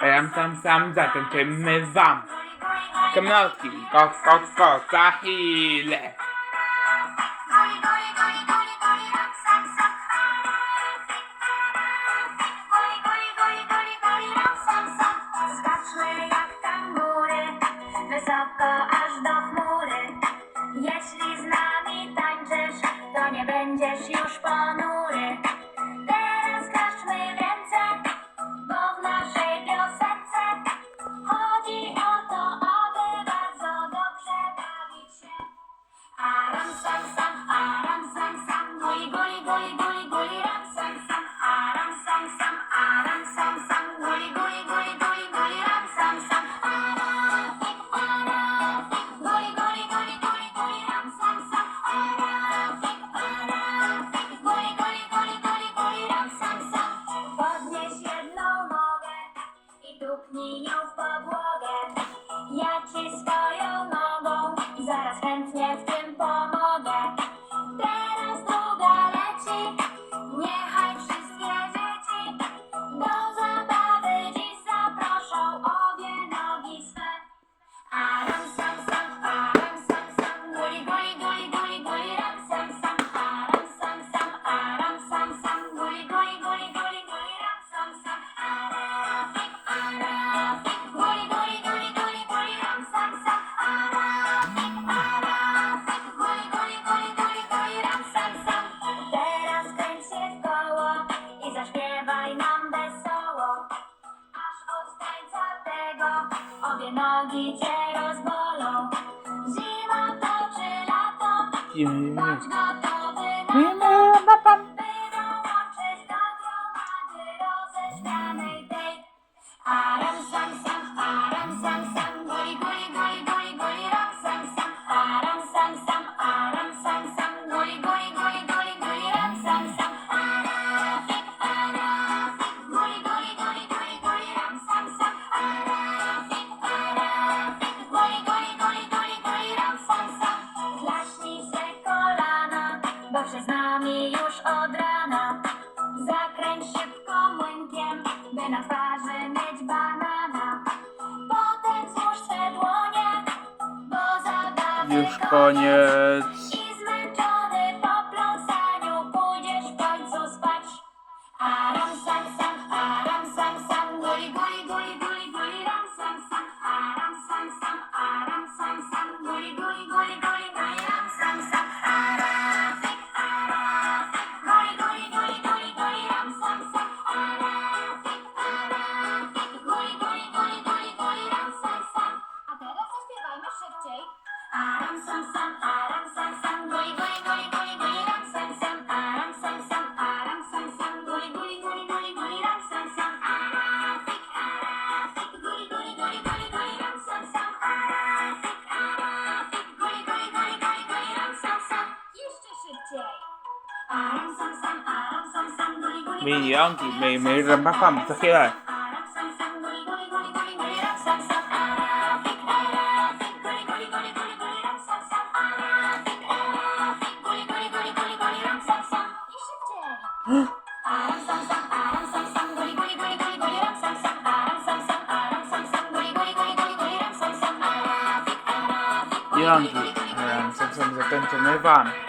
Ram sam sam, zatańczymy wam. Kamrotki, kos, kos, kos, za chwilę. Wysoko aż do chmury Jeśli z nami tańczysz To nie będziesz już ponury 你要放。nogi cię rozbolą. Zima toczy lato, bądź gotowy na Zakręć szybko młynkiem, by na twarzy mieć banana. Potem złóż swe dłonie, bo zabawy Już koniec. Milianki, me, me rampa, me estás quedando. Janki, sam sam zakończony wam.